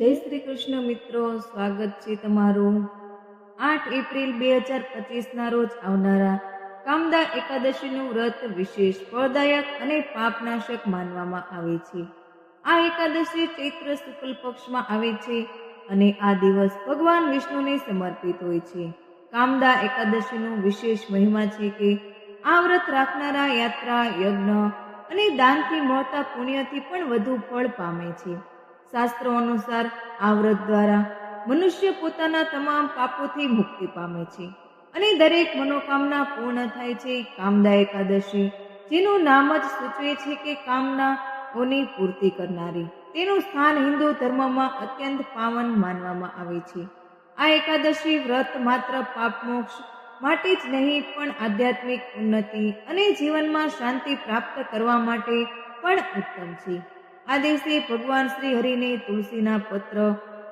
જય શ્રી કૃષ્ણ મિત્રો, સ્વાગત છે તમારું. આઠ એપ્રિલ બે હજાર પચીસના રોજ આવનારા કામદા એકાદશીનું વ્રત વિશેષ ફળદાયક અને પાપનાશક માનવામાં આવે છે. આ એકાદશી ચૈત્ર શુક્લ પક્ષમાં આવે છે અને આ દિવસ ભગવાન વિષ્ણુને સમર્પિત હોય છે. કામદા એકાદશીનું વિશેષ મહિમા છે કે આ વ્રત રાખનારા યાત્રા, યજ્ઞ અને દાનથી મળતા પુણ્યથી પણ વધુ ફળ પામે છે. શાસ્ત્રો અનુસાર આ વ્રત દ્વારા મનુષ્ય પોતાના તમામ પાપોથી મુક્તિ પામે છે. અને દરેક મનોકામના પૂર્ણ થાય છે કામદા એકાદશી, જેનું નામ જ સૂચવે છે કે કામનાઓની પૂર્તિ કરનારી. તેનું સ્થાન હિન્દુ ધર્મમાં અત્યંત પાવન માનવામાં આવે છે. આ એકાદશી વ્રત માત્ર પાપ મોક્ષ માટે જ નહીં, પણ આધ્યાત્મિક ઉન્નતિ અને જીવનમાં શાંતિ પ્રાપ્ત કરવા માટે પણ ઉત્તમ છે. આ દિવસે ભગવાન શ્રી હરિને તુલસીના પત્ર,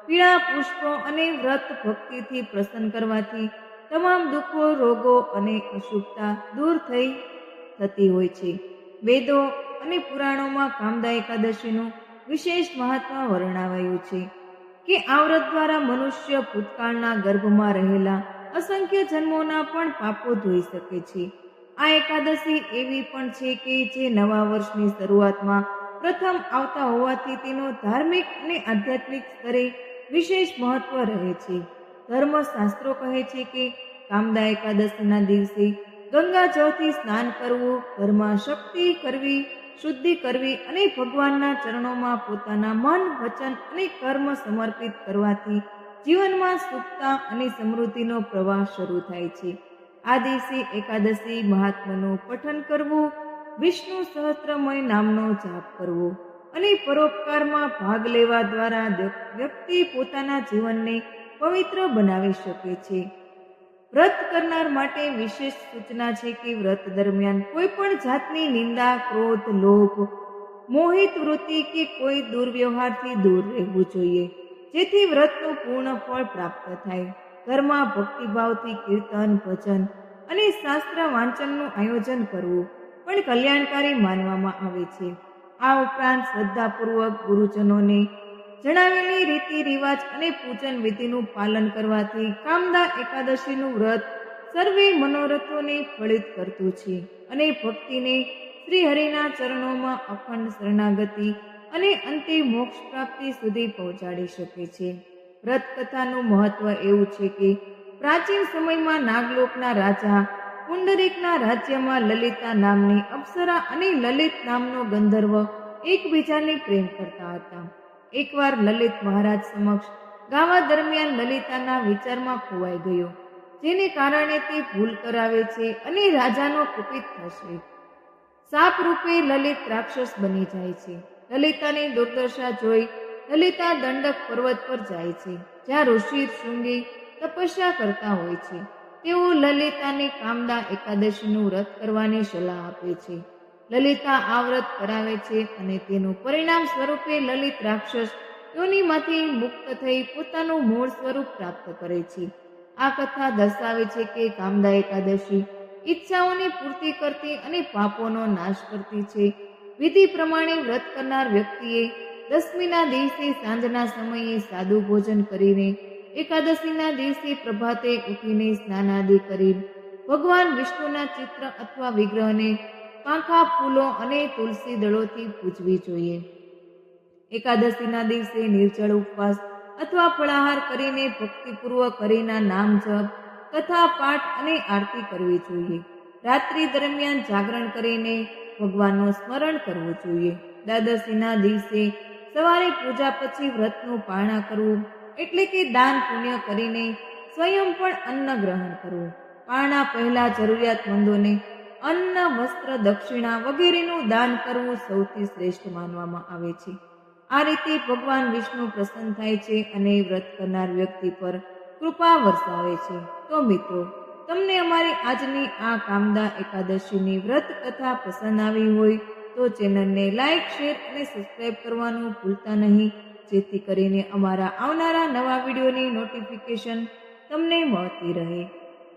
પીળા પુષ્પો અને વ્રત ભક્તિથી પ્રસન્ન કરવાથી તમામ દુઃખો, રોગો અને અશુભતા દૂર થઈ થતી હોય છે. વેદો અને પુરાણોમાં કામદા એકાદશીનું વિશેષ મહત્વ વર્ણવાયું છે કે આ વ્રત દ્વારા મનુષ્ય ભૂતકાળના ગર્ભમાં રહેલા અસંખ્ય જન્મોના પણ પાપો ધોઈ શકે છે. આ એકાદશી એવી પણ છે કે જે નવા વર્ષની શરૂઆતમાં પ્રથમ આવતા હોવાથી તેનો ધાર્મિક અને આધ્યાત્મિક સ્તરે વિશેષ મહત્વ રહે છે. ધર્મશાસ્ત્રો કહે છે કે કામદા એકાદશીના દિવસે ગંગા જળથી સ્નાન કરવું, ઘરમાં શક્તિ કરવી, શુદ્ધિ કરવી અને ભગવાનના ચરણોમાં પોતાના મન, વચન અને કર્મ સમર્પિત કરવાથી જીવનમાં સુખતા અને સમૃદ્ધિનો પ્રવાહ શરૂ થાય છે. આ દિવસે એકાદશી મહાત્માનું પઠન કરવું વિષ્ણુ સહસ્ત્રમય નામનો જાપ કરવો અને પરોપકારમાં ભાગ લેવા દ્વારા વ્યક્તિ પોતાના જીવનને પવિત્ર બનાવી શકે છે. વ્રત કરનાર માટે વિશેષ સૂચના છે કે વ્રત દરમિયાન કોઈ પણ જાતની નિંદા, ક્રોધ, લોભ, મોહિત વૃત્તિ કે કોઈ દુર્વ્યવહારથી દૂર રહેવું જોઈએ, જેથી વ્રતનું પૂર્ણ ફળ પ્રાપ્ત થાય. ઘરમાં ભક્તિભાવથી કીર્તન, ભજન અને શાસ્ત્ર વાંચનનું આયોજન કરવું પણ કલ્યાણકારી માનવામાં આવે છે. આ ઉપરાંત શ્રદ્ધાપૂર્વક ગુરુજનોને જણાવેલી રીતિ રિવાજ અને પૂજન વિધિનું પાલન કરવાથી કામદા એકાદશીનું વ્રત સર્વે મનોરથોને ફળિત કરતું છે અને ભક્તિને શ્રી હરિના ચરણોમાં અખંડ શરણાગતિ અને અંતે મોક્ષ પ્રાપ્તિ સુધી પહોંચાડી શકે છે. વ્રત કથાનું મહત્વ એવું છે કે પ્રાચીન સમયમાં નાગલોકના રાજા પુંડરીકના રાજ્યમાં લલિતા નામની અપ્સરા અને લલિત નામનો ગંધર્વ એકબીજાને પ્રેમ કરતા હતા. એકવાર લલિત મહારાજ સમક્ષ ગાવા દરમિયાન લલિતાના વિચારમાં ખોવાઈ ગયો, જેને કારણે તે ભૂલ કરાવે છે અને રાજાનો કુપિત થશે. સાપ રૂપે લલિત રાક્ષસ બની જાય છે. લલિતાની દુર્દશા જોઈ લલિતા દંડક પર્વત પર જાય છે, જ્યાં ઋષિ શૃંગી તપસ્યા કરતા હોય છે. તેઓ લલિતાને કામદા એકાદશીનું વ્રત કરવાની સલાહ આપે છે. લલિતા આ વ્રત કરાવે છે અને તેનું પરિણામ સ્વરૂપે લલિત રાક્ષસ યોનિમાંથી મુક્ત થઈ પોતાનું મૂળ સ્વરૂપ પ્રાપ્ત કરે છે. આ કથા દર્શાવે છે કે કામદા એકાદશી ઈચ્છાઓની પૂર્તિ કરતી અને પાપોનો નાશ કરતી છે. વિધિ પ્રમાણે વ્રત કરનાર વ્યક્તિએ દસમીના દિવસે સાંજના સમયે સાદું ભોજન કરીને એકાદશીના દિવસે પ્રભાતે ઉઠીને સ્નાનાદિ કરી ભગવાન વિષ્ણુના ચિત્ર અથવા વિગ્રહને પાંખા, ફૂલો અને તુલસી દળોથી પૂજવી જોઈએ. એકાદશીના દિવસે નિર્જળ ઉપવાસ અથવા ફળાહાર કરીને ભક્તિપૂર્વક હરિના નામ જપ, કથા, પાઠ અને આરતી કરવી જોઈએ. રાત્રિ દરમિયાન જાગરણ કરીને ભગવાનનું સ્મરણ કરવું જોઈએ. દ્વાદશીના દિવસે સવારે પૂજા પછી વ્રતનું પારણા કરવું એટલે કે દાન પુણ્ય કરીને સ્વયં પણ અન્ન ગ્રહણ કરવું. પાણા પહેલા જરૂરિયાતમંદોને અન્ન, વસ્ત્ર, દક્ષિણા વગેરેનું દાન કરવું સૌથી શ્રેષ્ઠ માનવામાં આવે છે. આ રીતે ભગવાન વિષ્ણુ પ્રસન્ન થાય છે અને વ્રત કરનાર વ્યક્તિ પર કૃપા વરસાવે છે. તો મિત્રો, તમને અમારી આજની આ કામદા એકાદશીની વ્રત કથા પસંદ આવી હોય તો ચેનલને લાઈક, શેર અને સબસ્ક્રાઈબ કરવાનું ભૂલતા નહીં. જેથી કરીને અમારા આવનારા નવા વિડીયોની નોટિફિકેશન તમને મળતી રહે.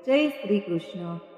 જય શ્રી કૃષ્ણ.